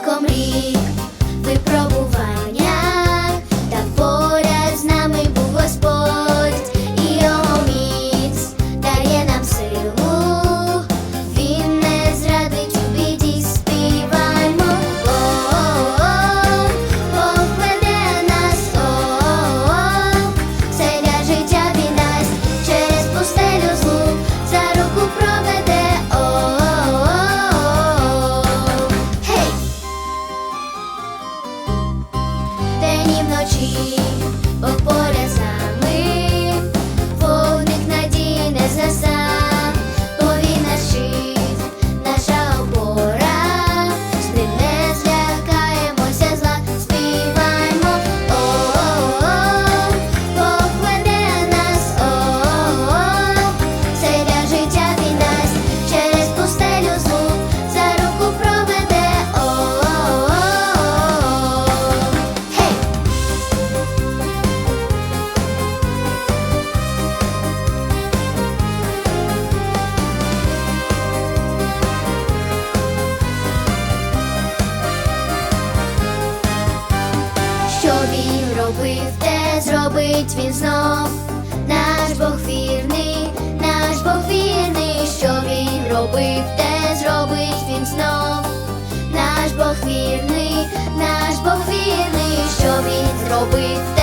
come conmigo. ti, vou por essa зробив, те зробить він знов, наш Бог вірний, наш Бог вірний, що він робив, те зробить він знов, наш Бог вірний, наш Бог вірний, що він зробив.